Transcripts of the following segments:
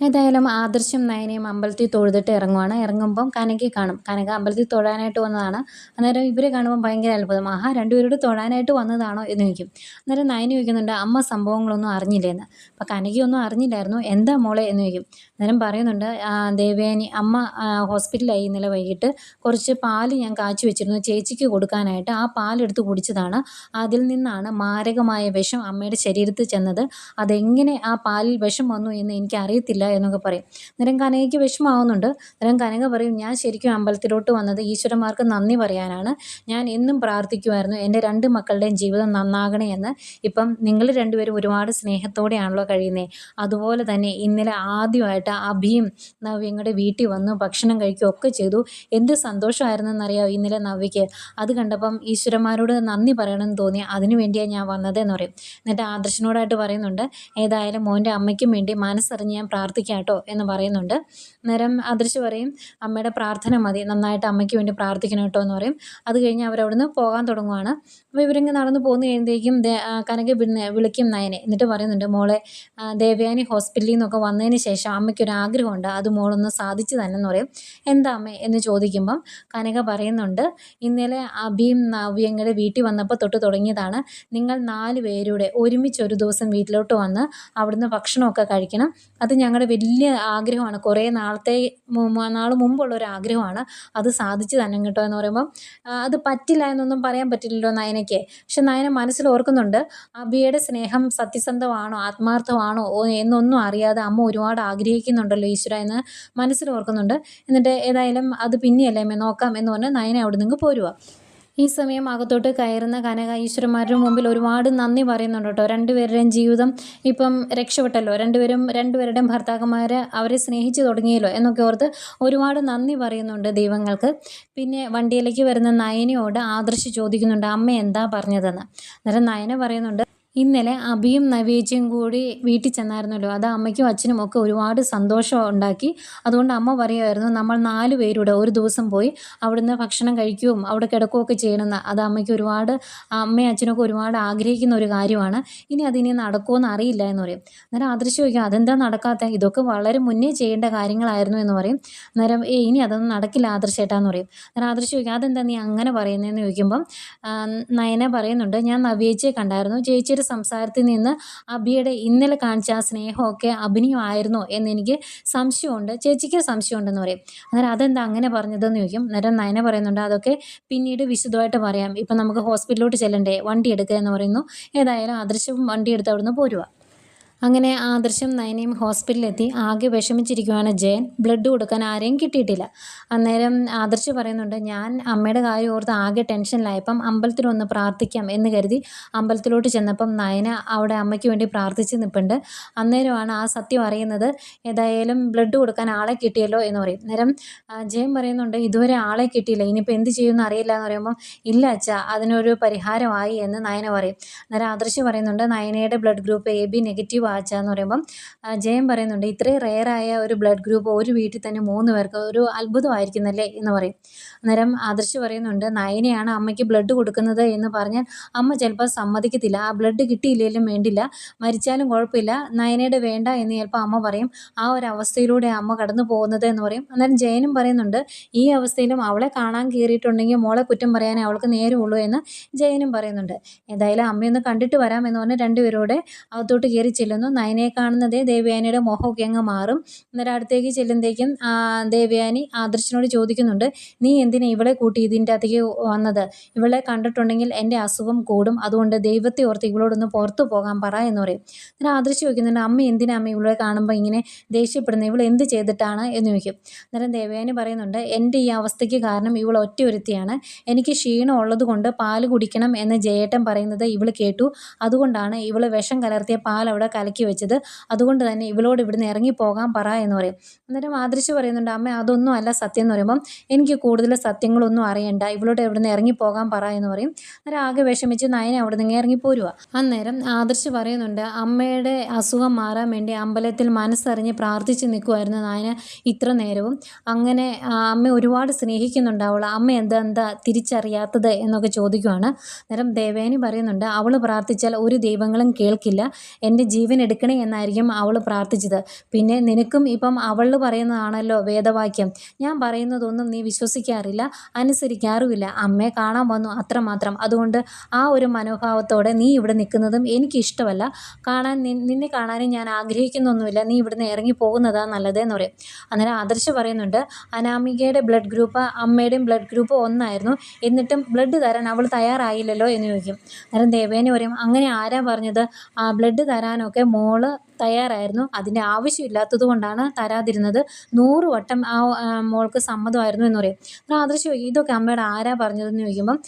ഏതായാലും ആദർശം നയനയും അമ്പലത്തിൽ തൊഴുതിട്ട് ഇറങ്ങുവാണ്. ഇറങ്ങുമ്പം കനകയെ കാണും. കനക അമ്പലത്തിൽ തൊഴാനായിട്ട് വന്നതാണ്. അന്നേരം ഇവരെ കാണുമ്പോൾ ഭയങ്കര അത്ഭുതം. ആഹാ രണ്ടുപേരോട് തൊഴാനായിട്ട് വന്നതാണോ എന്ന് ചോദിക്കും. അന്നേരം നയന ചോദിക്കുന്നുണ്ട് അമ്മ സംഭവങ്ങളൊന്നും അറിഞ്ഞില്ലേന്ന്? അപ്പം കനകയൊന്നും അറിഞ്ഞില്ലായിരുന്നു. എന്താ മോളെ? എന്ന് ചോദിക്കും. അന്നേരം പറയുന്നുണ്ട് ദേവേനി അമ്മ ഹോസ്പിറ്റലായി ഇന്നലെ വൈകിട്ട് കുറച്ച് പാൽ ഞാൻ കാച്ചു വെച്ചിരുന്നു. ചേച്ചിക്ക് കൊടുക്കാനായിട്ട് ആ പാലെടുത്ത് കുടിച്ചതാണ്. അതിൽ നിന്നാണ് മാരകമായ വിഷം അമ്മയുടെ ശരീരത്തിൽ ചെന്നത്. അതെങ്ങനെ ആ പാലിൽ വിഷം വന്നു എന്ന് എനിക്ക് അറിയത്തില്ല എന്നൊക്കെ പറയും. അന്നേരം കനകയ്ക്ക് വിഷമാവുന്നുണ്ട് അന്നേരം കനക പറയും ഞാൻ ശരിക്കും അമ്പലത്തിലോട്ട് വന്നത് ഈശ്വരന്മാർക്ക് നന്ദി പറയാനാണ്. ഞാൻ എന്നും പ്രാർത്ഥിക്കുമായിരുന്നു. എന്റെ രണ്ട് മക്കളുടെയും ജീവിതം നന്നാകണേ എന്ന്. ഇപ്പം നിങ്ങൾ രണ്ടുപേരും ഒരുപാട് സ്നേഹത്തോടെയാണല്ലോ കഴിയുന്നത് അതുപോലെ തന്നെ ഇന്നലെ ആദ്യമായിട്ട് അഭിയും നവ്യങ്ങളുടെ വീട്ടിൽ വന്നു ഭക്ഷണം കഴിക്കുകയും ഒക്കെ ചെയ്തു. എന്ത് സന്തോഷമായിരുന്നെന്നറിയാമോ ഇന്നലെ നവ്യയ്ക്ക്? അത് കണ്ടപ്പം ഈശ്വരന്മാരോട് നന്ദി പറയണമെന്ന് തോന്നി. അതിനു വേണ്ടിയാണ് ഞാൻ വന്നത് എന്ന് പറയും. എന്നിട്ട് ആദർശനോടായിട്ട് പറയുന്നുണ്ട് ഏതായാലും മോന്റെ അമ്മയ്ക്കും വേണ്ടി മനസ്സറിഞ്ഞ് ഞാൻ പ്രാർത്ഥിക്കാം കേട്ടോ എന്ന് പറയുന്നുണ്ട്. നേരം ആദർശ് പറയും അമ്മയുടെ പ്രാർത്ഥന മതി നന്നായിട്ട് അമ്മയ്ക്ക് വേണ്ടി പ്രാർത്ഥിക്കണം കേട്ടോ എന്ന് പറയും. അത് കഴിഞ്ഞ് അവരവിടുന്ന് പോകാൻ തുടങ്ങുവാണ്. അപ്പോൾ ഇവരിങ്ങനെ നടന്നു പോകുന്ന കഴിയുമ്പോഴേക്കും കനക വിളിക്കും നയനെ. എന്നിട്ട് പറയുന്നുണ്ട് മോളെ ദേവയാനി ഹോസ്പിറ്റലിൽ നിന്നൊക്കെ വന്നതിന് ശേഷം അമ്മയ്ക്കൊരു ആഗ്രഹമുണ്ട്. അത് മോളൊന്ന് സാധിച്ചു തന്നെ എന്ന് പറയും. എന്താ അമ്മേ? എന്ന് ചോദിക്കുമ്പം കനക പറയുന്നുണ്ട് ഇന്നലെ അഭിയും നവ്യങ്ങളുടെ വീട്ടിൽ വന്നപ്പോൾ തൊട്ട് തുടങ്ങിയതാണ്. നിങ്ങൾ നാല് പേരുടെ ഒരുമിച്ച് ഒരു ദിവസം വീട്ടിലോട്ട് വന്ന് അവിടുന്ന് ഭക്ഷണമൊക്കെ കഴിക്കണം. അത് ഞങ്ങളുടെ വലിയ ആഗ്രഹമാണ്. കുറേ നാളത്തെ നാൾ മുമ്പുള്ള ഒരു ആഗ്രഹമാണ്. അത് സാധിച്ചു തന്നെ കേട്ടോ എന്ന് പറയുമ്പം. അത് പറ്റില്ല എന്നൊന്നും പറയാൻ പറ്റില്ലല്ലോ നയനയ്ക്ക്. പക്ഷെ നയന മനസ്സിൽ ഓർക്കുന്നുണ്ട് അബിയുടെ സ്നേഹം സത്യസന്ധമാണോ ആത്മാർത്ഥമാണോ എന്നൊന്നും അറിയാതെ അമ്മ ഒരുപാട് ആഗ്രഹിക്കുന്നുണ്ടല്ലോ ഈശ്വര എന്ന് മനസ്സിൽ ഓർക്കുന്നുണ്ട്. എന്നിട്ട് ഏതായാലും അത് പിന്നെയല്ലേ നോക്കാം എന്ന് പറഞ്ഞ് നയന അവിടെ നിന്ന് പോരുക ഈ സമയം അകത്തോട്ട് കയറുന്ന കനക ഈശ്വരന്മാരുടെ മുമ്പിൽ ഒരുപാട് നന്ദി പറയുന്നുണ്ട് കേട്ടോ. രണ്ടുപേരുടെയും ജീവിതം ഇപ്പം രക്ഷപ്പെട്ടല്ലോ. രണ്ടുപേരും രണ്ടുപേരുടെയും ഭർത്താക്കന്മാർ അവരെ സ്നേഹിച്ചു തുടങ്ങിയല്ലോ എന്നൊക്കെ ഓർത്ത് ഒരുപാട് നന്ദി പറയുന്നുണ്ട് ദൈവങ്ങൾക്ക്. പിന്നെ വണ്ടിയിലേക്ക് വരുന്ന നയനയോട് ആദർശി ചോദിക്കുന്നുണ്ട് അമ്മ എന്താ പറഞ്ഞതെന്ന്? അന്നേരം നയന പറയുന്നുണ്ട് ഇന്നലെ അഭിയും നവേച്ചയും കൂടി വീട്ടിൽ ചെന്നായിരുന്നല്ലോ. അത് അമ്മയ്ക്കും അച്ഛനും ഒക്കെ ഒരുപാട് സന്തോഷം ഉണ്ടാക്കി. അതുകൊണ്ട് അമ്മ പറയുമായിരുന്നു നമ്മൾ നാല് പേരൂടെ ഒരു ദിവസം പോയി അവിടുന്ന് ഭക്ഷണം കഴിക്കുകയും അവിടെ കിടക്കുകയൊക്കെ ചെയ്യണമെന്ന്. അത് അമ്മയ്ക്ക് ഒരുപാട് അമ്മയും അച്ഛനൊക്കെ ഒരുപാട് ആഗ്രഹിക്കുന്ന ഒരു കാര്യമാണ്. ഇനി അതിനി നടക്കുമോന്ന് അറിയില്ല എന്ന് പറയും. അന്നേരം ആദർശ് ചോദിക്കും അതെന്താ നടക്കാത്ത? ഇതൊക്കെ വളരെ മുന്നേ ചെയ്യേണ്ട കാര്യങ്ങളായിരുന്നു എന്ന് പറയും. അന്നേരം ഏ ഇനി അതൊന്നും നടക്കില്ല ആദർശേട്ടാന്ന് പറയും. അന്നേരം ആദർശ് ചോദിക്കും അതെന്താ നീ അങ്ങനെ പറയുന്നതെന്ന് ചോദിക്കുമ്പം നയനെ നയന പറയുന്നുണ്ട് ഞാൻ നവ്യേച്ചിയെ കണ്ടായിരുന്നു. ചേച്ചിയുടെ സംസാരത്തിൽ നിന്ന് അബിയുടെ ഇന്നലെ കാണിച്ച ആ സ്നേഹമൊക്കെ അഭിനയമായിരുന്നോ എന്ന് എനിക്ക് സംശയമുണ്ട് ചേച്ചിക്ക് സംശയമുണ്ടെന്ന് പറയും. അന്നേരം അതെന്താ അങ്ങനെ പറഞ്ഞതെന്ന് ചോദിക്കും. അന്നേരം നയന പറയുന്നുണ്ട് അതൊക്കെ പിന്നീട് വിശദമായിട്ട് പറയാം. ഇപ്പം നമുക്ക് ഹോസ്പിറ്റലിലോട്ട് ചെല്ലണ്ടേ? വണ്ടി എടുക്കുക എന്ന് പറയുന്നു. ഏതായാലും ആദർശം വണ്ടി എടുത്ത് അവിടുന്ന് പോരുക അങ്ങനെ ആദർശം നയനയും ഹോസ്പിറ്റലിലെത്തി. ആകെ വിഷമിച്ചിരിക്കുവാണ് ജയൻ. ബ്ലഡ് കൊടുക്കാൻ ആരെയും കിട്ടിയിട്ടില്ല. അന്നേരം ആദർശ് പറയുന്നുണ്ട് ഞാൻ അമ്മയുടെ കാര്യം ഓർത്ത് ആകെ ടെൻഷനിലായപ്പം അമ്പലത്തിലൊന്ന് പ്രാർത്ഥിക്കാം എന്ന് കരുതി അമ്പലത്തിലോട്ട് ചെന്നപ്പം നയന അവിടെ അമ്മയ്ക്ക് വേണ്ടി പ്രാർത്ഥിച്ച് നിൽപ്പുണ്ട് അന്നേരമാണ് ആ സത്യം അറിയുന്നത് ഏതായാലും ബ്ലഡ് കൊടുക്കാൻ ആളെ കിട്ടിയല്ലോ എന്ന് പറയും. അന്നേരം ജയൻ പറയുന്നുണ്ട് ഇതുവരെ ആളെ കിട്ടിയില്ല. ഇനിയിപ്പോൾ എന്ത് ചെയ്യുമെന്ന് അറിയില്ല എന്ന് പറയുമ്പോൾ ഇല്ല അച്ഛ അതിനൊരു പരിഹാരമായി എന്ന് നയന പറയും. അന്നേരം ആദർശ് പറയുന്നുണ്ട് നയനയുടെ blood group A B negative ആച്ച എന്ന് പറയുമ്പം ജയം പറയുന്നുണ്ട് ഇത്രയും റെയറായ ഒരു ബ്ലഡ് ഗ്രൂപ്പ് ഒരു വീട്ടിൽ തന്നെ മൂന്ന് പേർക്ക് ഒരു അത്ഭുതമായിരിക്കുന്നല്ലേ എന്ന് പറയും. അന്നേരം ആദർശ് പറയുന്നുണ്ട് നയനയാണ് അമ്മയ്ക്ക് ബ്ലഡ് കൊടുക്കുന്നത് എന്ന് പറഞ്ഞാൽ അമ്മ ചിലപ്പോൾ സമ്മതിക്കത്തില്ല. ആ ബ്ലഡ് കിട്ടിയില്ലെങ്കിലും വേണ്ടില്ല. മരിച്ചാലും കുഴപ്പമില്ല. നയനയുടെ വേണ്ട എന്ന് ചിലപ്പോൾ അമ്മ പറയും. ആ ഒരു അവസ്ഥയിലൂടെ അമ്മ കടന്നു പോകുന്നത് എന്ന് പറയും. അന്നേരം ജയനും പറയുന്നുണ്ട് ഈ അവസ്ഥയിലും അവളെ കാണാൻ കയറിയിട്ടുണ്ടെങ്കിൽ മോളെ കുറ്റം പറയാനേ അവൾക്ക് നേരമുള്ളൂ എന്ന്. ജയനും പറയുന്നുണ്ട് ഏതായാലും അമ്മയൊന്ന് കണ്ടിട്ട് വരാം എന്ന് പറഞ്ഞ് രണ്ടുപേരോടെ അകത്തോട്ട് കയറി ചെല്ലുന്നു. നയനയെ കാണുന്നതേ ദേവയാനിയുടെ മോഹമൊക്കെ അങ്ങ് മാറും. അന്നേരം അടുത്തേക്ക് ചെല്ലുമ്പോഴേക്കും ആ, ദേവയാനി ആദർശനോട് ചോദിക്കുന്നുണ്ട് നീ എന്തിനാ ഇവളെ കൂട്ടി ഇതിന്റെ അകത്തേക്ക് വന്നത്? ഇവളെ കണ്ടിട്ടുണ്ടെങ്കിൽ എന്റെ അസുഖം കൂടും. അതുകൊണ്ട് ദൈവത്തെ ഓർത്ത് ഇവളോടൊന്ന് പുറത്തു പോകാൻ പറ എന്ന് പറയും. അന്നേരം ആദർശ് ചോദിക്കുന്നുണ്ട് അമ്മ എന്തിനാ അമ്മ ഇവളെ കാണുമ്പോൾ ഇങ്ങനെ ദേഷ്യപ്പെടുന്നത് ഇവൾ എന്ത് ചെയ്തിട്ടാണ്? എന്ന് ചോദിക്കും. അന്നേരം ദേവയാനി പറയുന്നുണ്ട് എന്റെ ഈ അവസ്ഥയ്ക്ക് കാരണം ഇവൾ ഒറ്റ ഒരുത്തിയാണ് എനിക്ക് ക്ഷീണം ഉള്ളത് കൊണ്ട് പാൽ കുടിക്കണം എന്ന് ജയേട്ടൻ പറയുന്നത് ഇവൾ കേട്ടു. അതുകൊണ്ടാണ് ഇവൾ വിഷം കലർത്തിയ പാൽ അവിടെ കലക്കി കലക്കി വെച്ചത്. അതുകൊണ്ട് തന്നെ ഇവളോട് ഇവിടുന്ന് ഇറങ്ങി പോകാൻ പറ എന്ന് പറയും. അന്നേരം ആദർശ് പറയുന്നുണ്ട് അമ്മ അതൊന്നും അല്ല സത്യം എന്ന് പറയുമ്പം എനിക്ക് കൂടുതൽ സത്യങ്ങളൊന്നും അറിയണ്ട. ഇവളോട് ഇവിടുന്ന് ഇറങ്ങി പോകാൻ പറ എന്ന് പറയും. അന്നേരം ആകെ വിഷമിച്ച് നയനെ അവിടെ നിന്ന് ഇറങ്ങി പോരുക അന്നേരം ആദർശ് പറയുന്നുണ്ട് അമ്മയുടെ അസുഖം മാറാൻ വേണ്ടി അമ്പലത്തിൽ മനസ്സറിഞ്ഞ് പ്രാർത്ഥിച്ച് നിൽക്കുമായിരുന്നു നയന ഇത്ര നേരവും. അങ്ങനെ അമ്മ ഒരുപാട് സ്നേഹിക്കുന്നുണ്ട് അവൾ അമ്മ എന്താ എന്താ തിരിച്ചറിയാത്തത് എന്നൊക്കെ ചോദിക്കുവാണ്. അന്നേരം ദേവേനി പറയുന്നുണ്ട് അവൾ പ്രാർത്ഥിച്ചാൽ ഒരു ദൈവങ്ങളും കേൾക്കില്ല. എന്റെ ജീവൻ എടുക്കണേ എന്നായിരിക്കും അവൾ പ്രാർത്ഥിച്ചത്. പിന്നെ നിനക്കും ഇപ്പം അവൾ പറയുന്നതാണല്ലോ വേദവാക്യം. ഞാൻ പറയുന്നതൊന്നും നീ വിശ്വസിക്കാറില്ല അനുസരിക്കാറുമില്ല. അമ്മയെ കാണാൻ വന്നു അത്രമാത്രം. അതുകൊണ്ട് ആ ഒരു മനോഭാവത്തോടെ നീ ഇവിടെ നിൽക്കുന്നതും എനിക്കിഷ്ടമല്ല. കാണാൻ നിന്നെ കാണാനും ഞാൻ ആഗ്രഹിക്കുന്നൊന്നുമില്ല. നീ ഇവിടുന്ന് ഇറങ്ങി പോകുന്നതാണ് നല്ലത് എന്ന് പറയും. അന്നേരം ആദർശ് പറയുന്നുണ്ട് അനാമികയുടെ ബ്ലഡ് ഗ്രൂപ്പ് അമ്മയുടെയും ബ്ലഡ് ഗ്രൂപ്പ് ഒന്നായിരുന്നു. എന്നിട്ടും ബ്ലഡ് തരാൻ അവൾ തയ്യാറായില്ലല്ലോ എന്ന് ചോദിക്കും. അന്നേരം ദേവേനെ പറയും അങ്ങനെ ആരാ പറഞ്ഞത്? ആ ബ്ലഡ് തരാനൊക്കെ മോൾ തയ്യാറായിരുന്നു. അതിന്റെ ആവശ്യമില്ലാത്തത് കൊണ്ടാണ് തരാതിരുന്നത്. നൂറ് വട്ടം ആ മോൾക്ക് സമ്മതമായിരുന്നു എന്ന് പറയും. അപ്പോൾ ആദർശ് ഇതൊക്കെ അമ്മയുടെ ആരാ പറഞ്ഞതെന്ന് ചോദിക്കുമ്പം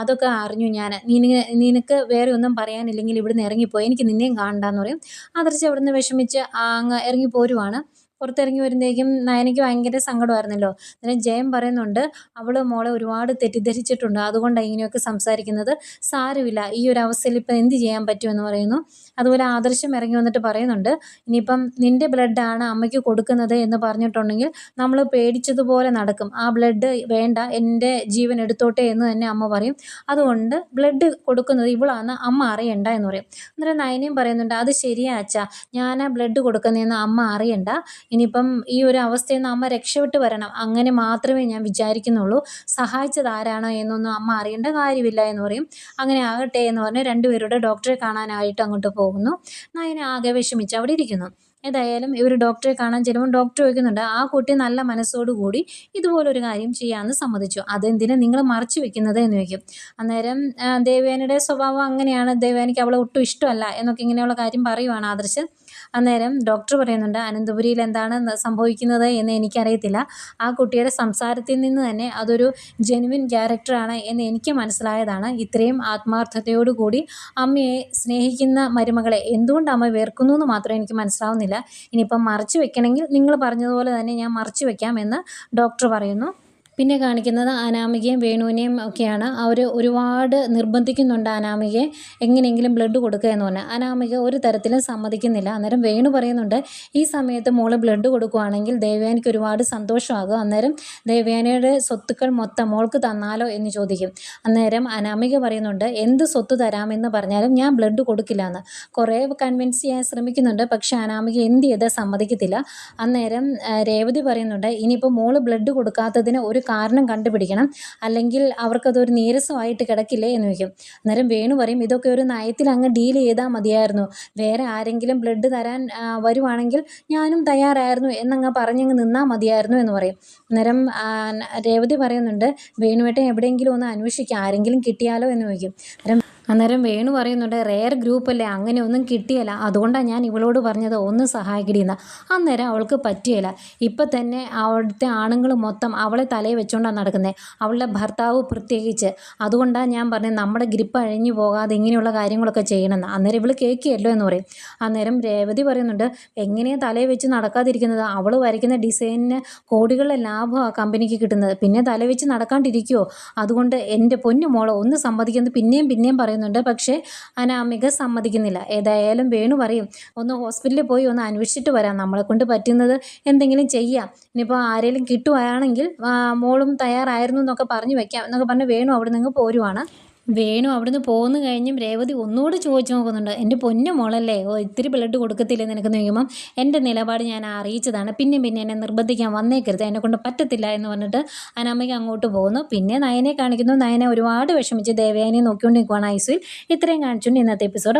അതൊക്കെ അറിഞ്ഞു ഞാൻ. നിന നിനക്ക് വേറെ ഒന്നും പറയാനില്ലെങ്കിൽ ഇവിടുന്ന് ഇറങ്ങിപ്പോയി എനിക്ക് നിന്നെയും കാണണ്ടെന്ന് പറയും. ആദർശ് അവിടുന്ന് വിഷമിച്ച് അങ്ങ് ഇറങ്ങി പോരുവാണ് പുറത്തിറങ്ങി വരുമ്പോഴേക്കും നയനയ്ക്ക് ഭയങ്കര സങ്കടമായിരുന്നല്ലോ. അന്നേരം ജയം പറയുന്നുണ്ട് അവൾ മോളെ ഒരുപാട് തെറ്റിദ്ധരിച്ചിട്ടുണ്ട്. അതുകൊണ്ടാണ് ഇങ്ങനെയൊക്കെ സംസാരിക്കുന്നത്. സാരമില്ല. ഈ ഒരു അവസ്ഥയിൽ ഇപ്പം എന്ത് ചെയ്യാൻ പറ്റുമെന്ന് പറയുന്നു. അതുപോലെ ആദർശം ഇറങ്ങി വന്നിട്ട് പറയുന്നുണ്ട് ഇനിയിപ്പം നിന്റെ ബ്ലഡാണ് അമ്മയ്ക്ക് കൊടുക്കുന്നത് എന്ന് പറഞ്ഞിട്ടുണ്ടെങ്കിൽ നമ്മൾ പേടിച്ചതുപോലെ നടക്കും. ആ ബ്ലഡ് വേണ്ട. എന്റെ ജീവൻ എടുത്തോട്ടെ എന്ന് തന്നെ അമ്മ പറയും. അതുകൊണ്ട് ബ്ലഡ് കൊടുക്കുന്നത് ഇവളാണ് അമ്മ അറിയണ്ട എന്ന് പറയും. അന്നേരം നയനയും പറയുന്നുണ്ട് അത് ശരിയാ അച്ഛാ. ഞാൻ ആ ബ്ലഡ് കൊടുക്കുന്നതെന്ന് അമ്മ അറിയണ്ട. ഇനിയിപ്പം ഈ ഒരു അവസ്ഥയിൽ നിന്ന് അമ്മ രക്ഷപ്പെട്ട് വരണം. അങ്ങനെ മാത്രമേ ഞാൻ വിചാരിക്കുന്നുള്ളൂ. സഹായിച്ചത് ആരാണ് എന്നൊന്നും അമ്മ അറിയേണ്ട കാര്യമില്ല എന്ന് പറയും. അങ്ങനെ ആകട്ടെ എന്ന് പറഞ്ഞ് രണ്ടുപേരുടെ ഡോക്ടറെ കാണാനായിട്ട് അങ്ങോട്ട് പോകുന്നു. നയന ആകെ വിഷമിച്ച് അവിടെ ഇരിക്കുന്നു. ഏതായാലും ഇവർ ഡോക്ടറെ കാണാൻ ചെല്ലുമ്പോൾ ഡോക്ടർ ചോദിക്കുന്നുണ്ട് ആ കുട്ടി നല്ല മനസ്സോടുകൂടി ഇതുപോലൊരു കാര്യം ചെയ്യാമെന്ന് സമ്മതിച്ചു. അതെന്തിനു നിങ്ങൾ മറച്ചു വെക്കുന്നത്? എന്ന് ചോദിക്കും. അന്നേരം ദേവേനയുടെ സ്വഭാവം അങ്ങനെയാണ്. ദേവേനയ്ക്ക് അവളെ ഒട്ടും ഇഷ്ടമല്ല എന്നൊക്കെ ഇങ്ങനെയുള്ള കാര്യം പറയുവാണ് ആദർശ്. അന്നേരം ഡോക്ടർ പറയുന്നുണ്ട് അനന്തപുരിയിൽ എന്താണ് സംഭവിക്കുന്നത് എന്ന് എനിക്കറിയത്തില്ല. ആ കുട്ടിയുടെ സംസാരത്തിൽ നിന്ന് തന്നെ അതൊരു ജെനുവിൻ ക്യാരക്ടറാണ് എന്ന് എനിക്ക് മനസ്സിലായതാണ്. ഇത്രയും ആത്മാർത്ഥതയോടുകൂടി അമ്മയെ സ്നേഹിക്കുന്ന മരുമകളെ എന്തുകൊണ്ട് അമ്മ വേർക്കുന്നു എന്ന് മാത്രം എനിക്ക് മനസ്സിലാവുന്നില്ല. ഇനിയിപ്പം മറച്ചു വെക്കണമെങ്കിൽ നിങ്ങൾ പറഞ്ഞതുപോലെ തന്നെ ഞാൻ മറച്ചു വെക്കാമെന്ന് ഡോക്ടർ പറയുന്നു. പിന്നെ കാണിക്കുന്നത് അനാമികയും വേണുവിനെയും ഒക്കെയാണ്. അവർ ഒരുപാട് നിർബന്ധിക്കുന്നുണ്ട് അനാമികയെ എങ്ങനെയെങ്കിലും ബ്ലഡ് കൊടുക്കുക എന്ന് പറഞ്ഞാൽ അനാമിക ഒരു തരത്തിലും സമ്മതിക്കുന്നില്ല. അന്നേരം വേണു പറയുന്നുണ്ട് ഈ സമയത്ത് മോൾ ബ്ലഡ് കൊടുക്കുകയാണെങ്കിൽ ദേവയാനിക്ക് ഒരുപാട് സന്തോഷമാകും. അന്നേരം ദേവയാനിയുടെ സ്വത്തുക്കൾ മൊത്തം മോൾക്ക് തന്നാലോ എന്ന് ചോദിക്കും. അന്നേരം അനാമിക പറയുന്നുണ്ട് എന്ത് സ്വത്ത് തരാമെന്ന് പറഞ്ഞാലും ഞാൻ ബ്ലഡ് കൊടുക്കില്ല എന്ന് കുറേ കൺവിൻസ് ചെയ്യാൻ ശ്രമിക്കുന്നുണ്ട് പക്ഷേ അനാമിക എന്ത് ചെയ്താൽ സമ്മതിക്കത്തില്ല. അന്നേരം രേവതി പറയുന്നുണ്ട് ഇനിയിപ്പോൾ മോൾ ബ്ലഡ് കൊടുക്കാത്തതിന് ഒരു കാരണം കണ്ടുപിടിക്കണം. അല്ലെങ്കിൽ അവർക്കതൊരു നീരസമായിട്ട് കിടക്കില്ലേ എന്ന് ചോദിക്കും. അന്നേരം വേണു പറയും ഇതൊക്കെ ഒരു നയത്തിൽ അങ്ങ് ഡീൽ ചെയ്താൽ മതിയായിരുന്നു. വേറെ ആരെങ്കിലും ബ്ലഡ് തരാൻ വരുവാണെങ്കിൽ ഞാനും തയ്യാറായിരുന്നു എന്നങ്ങ് പറഞ്ഞങ്ങ് നിന്നാൽ മതിയായിരുന്നു എന്ന് പറയും. അന്നേരം രേവതി പറയുന്നുണ്ട് വേണുവേട്ടൻ എവിടെയെങ്കിലും ഒന്ന് അന്വേഷിക്കാം. ആരെങ്കിലും കിട്ടിയാലോ എന്ന് ചോദിക്കും. അന്നേരം അന്നേരം വേണു പറയുന്നുണ്ട് റെയർ ഗ്രൂപ്പല്ലേ അങ്ങനെ ഒന്നും കിട്ടിയല്ല. അതുകൊണ്ടാണ് ഞാൻ ഇവളോട് പറഞ്ഞത് ഒന്ന് സഹായിക്കടിയെന്ന്. അന്നേരം അവൾക്ക് പറ്റിയല്ല ഇപ്പം തന്നെ അവിടുത്തെ ആണുങ്ങൾ മൊത്തം അവളെ തലയിൽ വെച്ചുകൊണ്ടാണ് നടക്കുന്നത് അവളുടെ ഭർത്താവ് പ്രത്യേകിച്ച്. അതുകൊണ്ടാണ് ഞാൻ പറഞ്ഞത് നമ്മുടെ ഗ്രിപ്പ് അഴിഞ്ഞു പോകാതെ ഇങ്ങനെയുള്ള കാര്യങ്ങളൊക്കെ ചെയ്യണമെന്ന്. അന്നേരം ഇവൾ കേൾക്കുകയല്ലോ എന്ന് പറയും. അന്നേരം രേവതി പറയുന്നുണ്ട് എങ്ങനെയാണ് തലയിൽ വെച്ച് നടക്കാതിരിക്കുന്നത്? അവൾ വരയ്ക്കുന്ന ഡിസൈനിന് കോടികളുടെ ലാഭമാണ് കമ്പനിക്ക് കിട്ടുന്നത്. പിന്നെ തലവെച്ച് നടക്കാണ്ടിരിക്കുമോ അതുകൊണ്ട് എന്റെ പൊന്നു മോളെ ഒന്ന് സമ്മതിക്കുന്നത് പിന്നെയും പിന്നെയും പറയുന്നുണ്ട്. പക്ഷേ അനാമിക സമ്മതിക്കുന്നില്ല. ഏതായാലും വേണു പറയും ഒന്ന് ഹോസ്പിറ്റലിൽ പോയി ഒന്ന് അന്വേഷിച്ചിട്ട് വരാം. നമ്മളെ കൊണ്ട് പറ്റുന്നത് എന്തെങ്കിലും ചെയ്യാം. ഇനിയിപ്പോൾ ആരെങ്കിലും കിട്ടുകയാണെങ്കിൽ മോളും തയ്യാറായിരുന്നു എന്നൊക്കെ പറഞ്ഞു വെക്കാം എന്നൊക്കെ പറഞ്ഞ് വേണു അവിടെ നിന്ന് പോരുവാണ്. വേണു അവിടുന്ന് പോകുന്നു കഴിഞ്ഞും രേവതി ഒന്നുകൂടെ ചോദിച്ചു നോക്കുന്നുണ്ട്. എന്റെ പൊന്നു മോളല്ലേ? ഓ ഇത്തിരി ബ്ലഡ് കൊടുക്കത്തില്ലേ നിനക്ക്? നീങ്ങുമ്പം എന്റെ നിലപാട് ഞാൻ അറിയിച്ചതാണ്. പിന്നെ പിന്നെ എന്നെ നിർബന്ധിക്കാൻ വന്നേക്കരുത്. എന്നെ കൊണ്ട് പറ്റത്തില്ല എന്ന് പറഞ്ഞിട്ട് അനാമയ്ക്ക് അങ്ങോട്ട് പോകുന്നു പിന്നെ നയനെ കാണിക്കുന്നു. നയനെ ഒരുപാട് വിഷമിച്ച് ദേവയാനെ നോക്കിക്കൊണ്ട് നിൽക്കുവാണ് ഐസുവിൽ. ഇത്രയും കാണിച്ചുകൊണ്ട് ഇന്നത്തെ എപ്പിസോഡ്